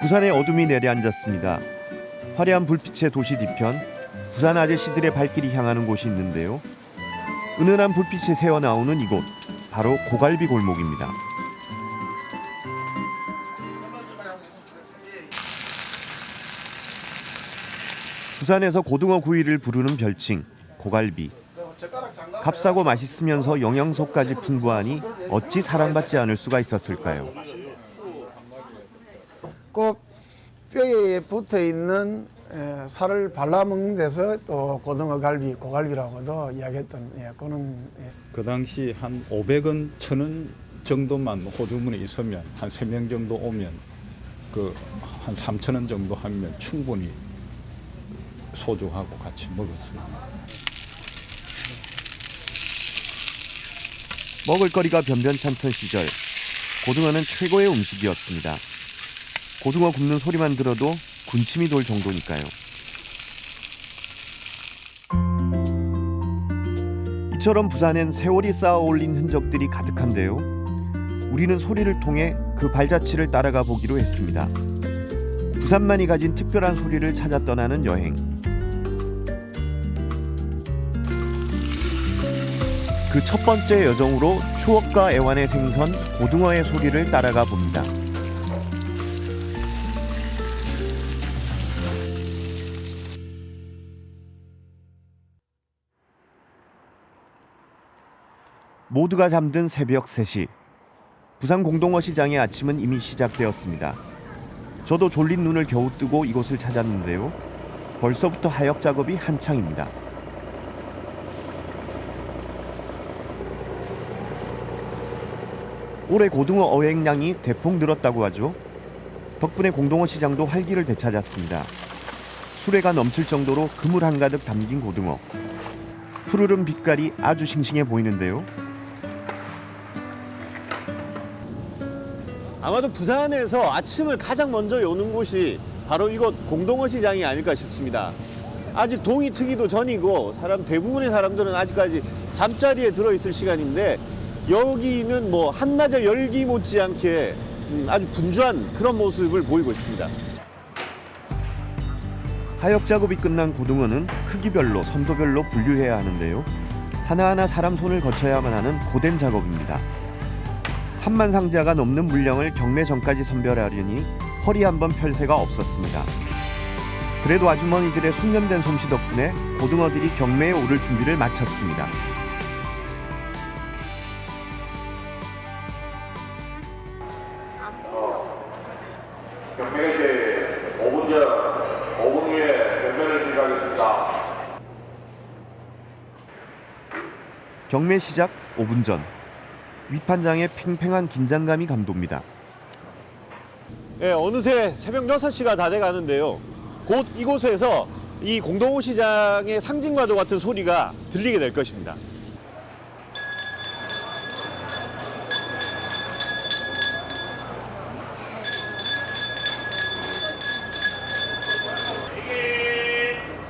부산의 어둠이 내려앉았습니다. 화려한 불빛의 도시 뒤편 부산 아저씨들의 발길이 향하는 곳이 있는데요. 은은한 불빛이 새어 나오는 이곳 바로 고갈비 골목입니다. 부산에서 고등어 구이를 부르는 별칭 고갈비. 값싸고 맛있으면서 영양소까지 풍부하니 어찌 사랑받지 않을 수가 있었을까요? 꼭 뼈에 붙어 있는 에, 살을 발라먹는 데서 또 고등어 갈비, 고갈비라고도 이야기했던 예, 그는 예. 그 당시 한 500원, 1000원 정도만 호주머니 있으면 한 3명 정도 오면 그 한 3,000원 정도 하면 충분히 소주하고 같이 먹었어요. 먹을거리가 변변찮던 시절 고등어는 최고의 음식이었습니다. 고등어 굽는 소리만 들어도 군침이 돌 정도니까요. 이처럼 부산엔 세월이 쌓아 올린 흔적들이 가득한데요. 우리는 소리를 통해 그 발자취를 따라가 보기로 했습니다. 부산만이 가진 특별한 소리를 찾아 떠나는 여행. 그 첫 번째 여정으로 추억과 애환의 생선 고등어의 소리를 따라가 봅니다. 모두가 잠든 새벽 3시. 부산 공동어 시장의 아침은 이미 시작되었습니다. 저도 졸린 눈을 겨우 뜨고 이곳을 찾았는데요. 벌써부터 하역 작업이 한창입니다. 올해 고등어 어획량이 대폭 늘었다고 하죠. 덕분에 공동어 시장도 활기를 되찾았습니다. 수레가 넘칠 정도로 그물 한가득 담긴 고등어. 푸르른 빛깔이 아주 싱싱해 보이는데요. 아마도 부산에서 아침을 가장 먼저 여는 곳이 바로 이곳 공동어 시장이 아닐까 싶습니다. 아직 동이 트기도 전이고 사람 대부분의 사람들은 아직까지 잠자리에 들어 있을 시간인데 여기는 뭐 한낮의 열기 못지않게 음, 아주 분주한 그런 모습을 보이고 있습니다. 하역 작업이 끝난 고등어는 크기별로 선도별로 분류해야 하는데요. 하나하나 사람 손을 거쳐야만 하는 고된 작업입니다. 3만 상자가 넘는 물량을 경매 전까지 선별하려니 허리 한번 펼 새가 없었습니다. 그래도 아주머니들의 숙련된 솜씨 덕분에 고등어들이 경매에 오를 준비를 마쳤습니다. 경매가 이제 5분 전, 5분 후에 경매를 시작하겠습니다. 경매 시작 5분 전 위판장의 팽팽한 긴장감이 감돕니다. 예, 어느새 새벽 6시가 다 돼 가는데요. 곧 이곳에서 이 공동호 시장의 상징과도 같은 소리가 들리게 될 것입니다.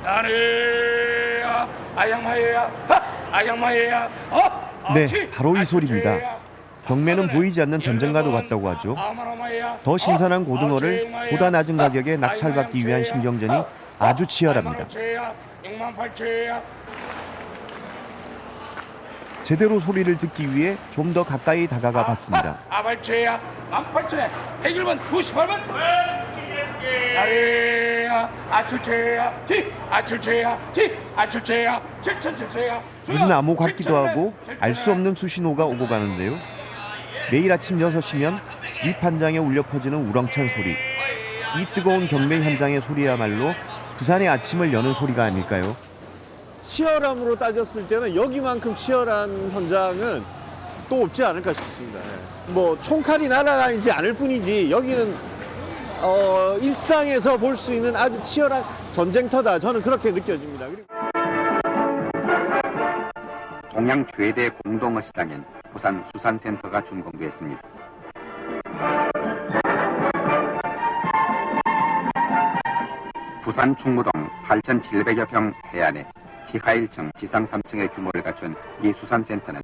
나는 아양마예야 아양마예야 어? 네, 바로 이 소리입니다. 경매는 보이지 않는 전쟁과도 같다고 하죠. 더 신선한 고등어를 보다 낮은 가격에 낙찰받기 위한 신경전이 아주 치열합니다. 6만 8천야 제대로 소리를 듣기 위해 좀 더 가까이 다가가 봤습니다. 아발체야 18,000에 101번 98번. 나래야 아출체야 티 아출체야 티 아출체야 7천칠체야 무슨 암호 같기도 하고 알 수 없는 수신호가 오고 가는데요. 매일 아침 6시면 위판장에 울려 퍼지는 우렁찬 소리. 이 뜨거운 경매 현장의 소리야말로 부산의 아침을 여는 소리가 아닐까요? 치열함으로 따졌을 때는 여기만큼 치열한 현장은 또 없지 않을까 싶습니다. 예. 뭐 총칼이 날아다니지 않을 뿐이지 여기는 어, 일상에서 볼 수 있는 아주 치열한 전쟁터다. 저는 그렇게 느껴집니다. 동양 최대 공동어 시장인 부산 수산센터가 준공됐습니다. 부산 충무동 8,700여 평 해안에 지하 1층, 지상 3층의 규모를 갖춘 이 수산센터는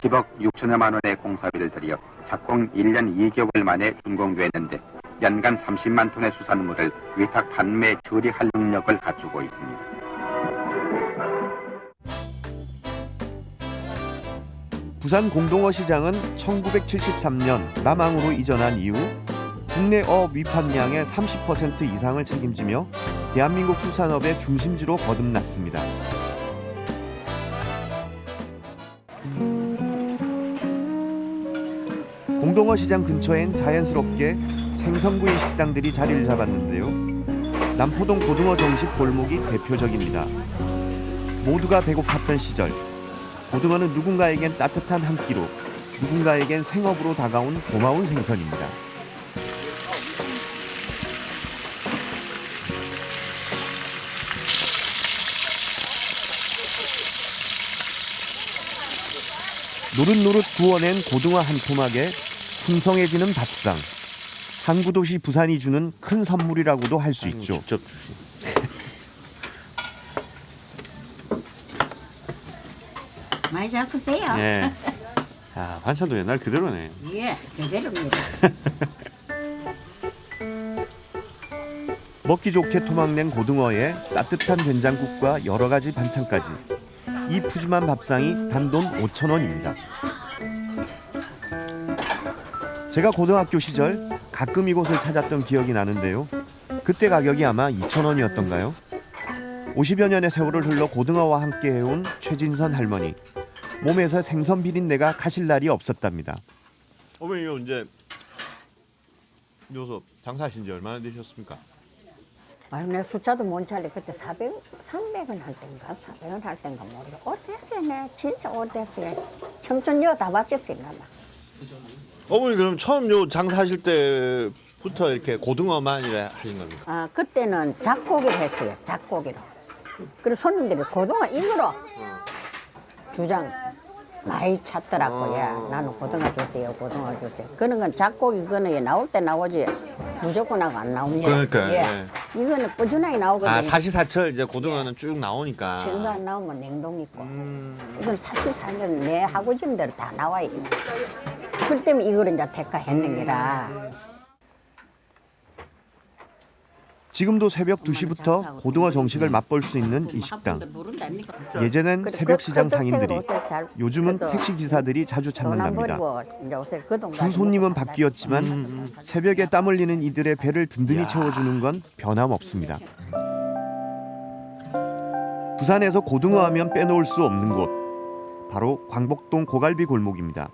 10억 6천여만 원의 공사비를 들여 착공 1년 2개월 만에 준공됐는데 연간 30만 톤의 수산물을 위탁 판매 처리할 능력을 갖추고 있습니다. 부산 공동어 시장은 1973년 남항으로 이전한 이후 국내 어업 위판량의 30% 이상을 책임지며 대한민국 수산업의 중심지로 거듭났습니다. 공동어 시장 근처엔 자연스럽게 생선구이 식당들이 자리를 잡았는데요. 남포동 고등어 정식 골목이 대표적입니다. 모두가 배고팠던 시절 고등어는 누군가에겐 따뜻한 한 끼로 누군가에겐 생업으로 다가온 고마운 생선입니다. 노릇노릇 구워낸 고등어 한 토막에 풍성해지는 밥상. 항구 도시 부산이 주는 큰 선물이라고도 할 수 있죠. 직접 주시. 많이 잡수세요. 예. 야 반찬도 옛날 그대로네. 예, 그대로입니다. 먹기 좋게 토막낸 고등어에 따뜻한 된장국과 여러 가지 반찬까지 이 푸짐한 밥상이 단돈 5천 원입니다. 제가 고등학교 시절 가끔 이곳을 찾았던 기억이 나는데요. 그때 가격이 아마 2천 원이었던가요? 50여 년의 세월을 흘러 고등어와 함께 해온 최진선 할머니. 몸에서 생선 비린내가 가실 날이 없었답니다. 어머니 이거 이제 여기서 장사하신 지 얼마나 되셨습니까? 아유, 내 숫자도 못 차려. 그때 400, 300원 할 때인가, 400원 할 때인가 모르겠어. 오래됐어요, 내. 진짜 오래됐어요. 청춘 여 다 바쳤어요, 나마. 어머니 그럼 처음 요 장사하실 때부터 이렇게 고등어만 이래 하신 겁니까? 아, 그때는 작고기를 했어요, 작고기로. 그리고 손님들이 고등어 이거로 주장 많이 찾더라고요. 야, 나는 고등어 주세요, 고등어 주세요. 그런 건 그거는 예, 나올 때 나오지 무조건 하고 안 나옵니다. 그러니까요, 예. 이거는 꾸준하게 나오거든요. 아 사시사철 이제 고등어는 쭉 나오니까. 실도 안 나오면 냉동 있고. 이건 사실 사실 내 하고 싶은 대로 다 나와요. 그럴 때문에 이거를 이제 택화했는 게라. 지금도 새벽 2시부터 고등어 정식을 맛볼 수 있는 이 식당. 예전엔 새벽 그- 시장 그 상인들이 요즘은 택시 기사들이 자주 찾는답니다. 그돈 주 손님은 바뀌었지만 새벽에 땀 흘리는 이들의 배를 든든히 채워주는 건 변함없습니다. 부산에서 고등어 하면 빼놓을 수 없는 곳 바로 광복동 고갈비 골목입니다.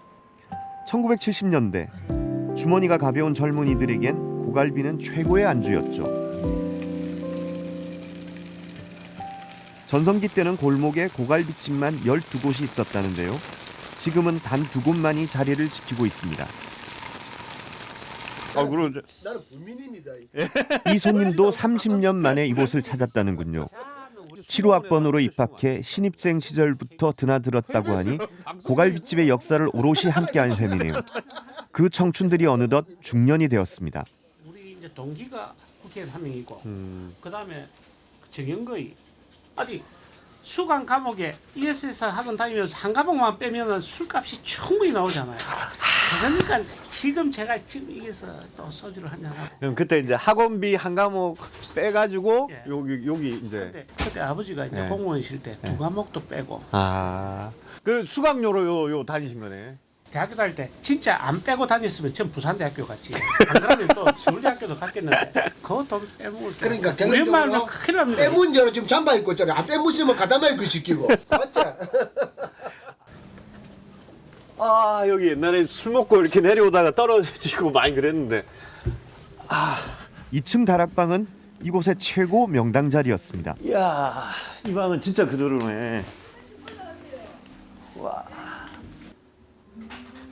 1970년대 주머니가 가벼운 젊은이들에겐 고갈비는 최고의 안주였죠. 전성기 때는 골목에 고갈비집만 12곳이 있었다는데요. 지금은 단 두 곳만이 자리를 지키고 있습니다. 아 그럼 이제 나는 국민입니다. 이 손님도 30년 만에 이곳을 찾았다는군요. 7호 학번으로 입학해 신입생 시절부터 드나들었다고 하니 고갈비집의 역사를 오롯이 함께한 셈이네요. 그 청춘들이 어느덧 중년이 되었습니다. 우리 이제 동기가 국회의원 한 명이고 그다음에 정영거이 아니 수강 과목에 ESS 학원 다니면서 한 과목만 빼면은 술값이 충분히 나오잖아요. 그러니까 지금 제가 지금 여기서 또 소주를 한잔 하고 그럼 그때 이제 학원비 한 과목 빼가지고 예. 여기 여기 이제 근데 그때 아버지가 이제 네. 공무원이실 때 두 과목도 빼고 아 그 수강료로 요 요 다니신 거네. 대학교 다닐 때 진짜 안 빼고 다녔으면 전 부산대학교 갔지. 안 그러면 또 서울대학교도 갔겠는데 돈 빼먹을 때 그러니까 결론적으로 큰일 납니다. 빼문제로 지금 잠바 입고 있잖아요. 안 빼무시면 가다마 입고 시키고. 맞죠? 아 여기 옛날에 술 먹고 이렇게 내려오다가 떨어지고 많이 그랬는데 2층 다락방은 이곳의 최고 명당 자리였습니다. 이야 이 방은 진짜 그대로네.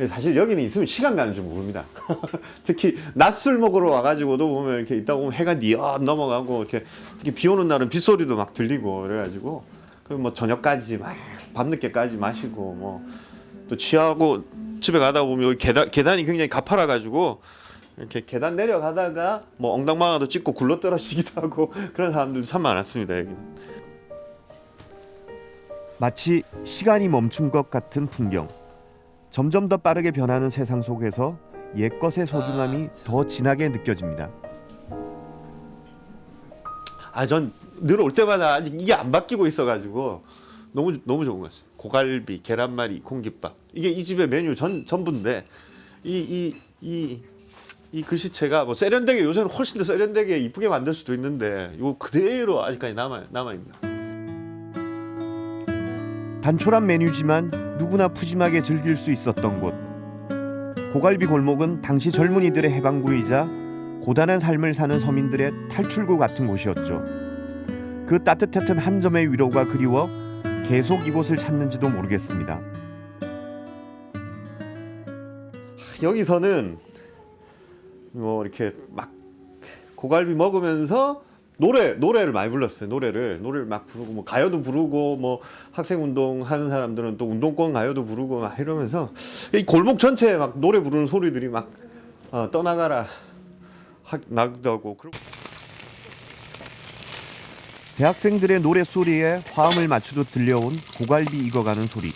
사실 여기는 있으면 시간 가는 줄 모릅니다. 특히 낮술 먹으러 와가지고도 보면 이렇게 있다 보면 해가 뉘엿 넘어가고 이렇게 특히 비 오는 날은 빗소리도 막 들리고 그래가지고 그럼 뭐 저녁까지 막 밤늦게까지 마시고 뭐 또 취하고 집에 가다 보면 여기 계단 계단이 굉장히 가파라 가지고 이렇게 계단 내려가다가 뭐 엉덩방아도 찍고 굴러 떨어지기도 하고 그런 사람들 참 많았습니다 여기. 마치 시간이 멈춘 것 같은 풍경. 점점 더 빠르게 변하는 세상 속에서 옛것의 소중함이 더 진하게 느껴집니다. 아 전 늘 올 때마다 아직 이게 안 바뀌고 있어가지고 너무 너무 좋은 것 같아요. 고갈비, 계란말이, 콩깃밥 이게 이 집의 메뉴 전 전부인데 이 이 이 이 글씨체가 뭐 세련되게 요새는 훨씬 더 세련되게 이쁘게 만들 수도 있는데 이거 그대로 아직까지 남아 남아 있습니다. 단촐한 메뉴지만 누구나 푸짐하게 즐길 수 있었던 곳. 고갈비 골목은 당시 젊은이들의 해방구이자 고단한 삶을 사는 서민들의 탈출구 같은 곳이었죠. 그 따뜻했던 한 점의 위로가 그리워 계속 이곳을 찾는지도 모르겠습니다. 여기서는 뭐 이렇게 막 고갈비 먹으면서 노래 노래를 많이 불렀어요. 노래를 노래를 막 부르고 뭐 가요도 부르고 뭐 학생 운동 하는 사람들은 또 운동권 가요도 부르고 막 이러면서 이 골목 전체에 막 노래 부르는 소리들이 막 어, 떠나가라 하, 나기도 하고 그리고 대학생들의 노래 소리에 화음을 맞추듯 들려온 고갈비 익어가는 소리.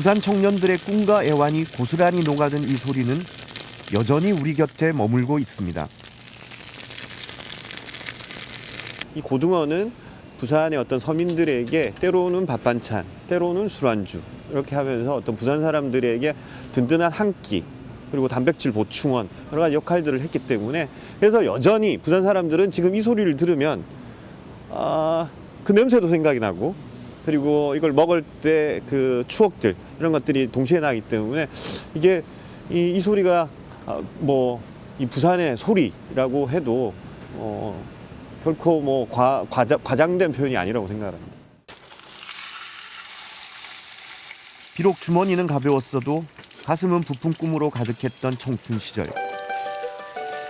부산 청년들의 꿈과 애환이 고스란히 녹아든 이 소리는 여전히 우리 곁에 머물고 있습니다. 이 고등어는 부산의 어떤 서민들에게 때로는 밥 반찬, 때로는 술안주 이렇게 하면서 어떤 부산 사람들에게 든든한 한 끼 그리고 단백질 보충원 여러 가지 역할들을 했기 때문에 그래서 여전히 부산 사람들은 지금 이 소리를 들으면 아, 그 냄새도 생각이 나고 그리고 이걸 먹을 때 그 추억들 이런 것들이 동시에 나기 때문에 이게 이, 이 소리가 아, 뭐이 부산의 소리라고 해도 어, 결코 뭐 과, 과자, 과장된 표현이 아니라고 생각합니다. 비록 주머니는 가벼웠어도 가슴은 부푼 꿈으로 가득했던 청춘 시절.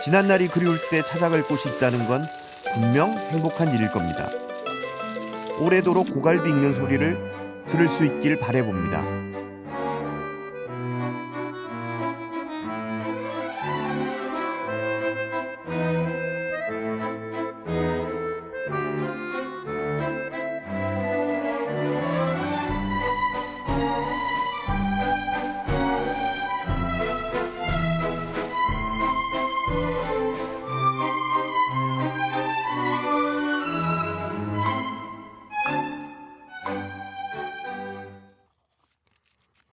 지난 날이 그리울 때 찾아갈 곳이 있다는 건 분명 행복한 일일 겁니다. 오래도록 고갈비 익는 소리를 들을 수 있길 바래봅니다.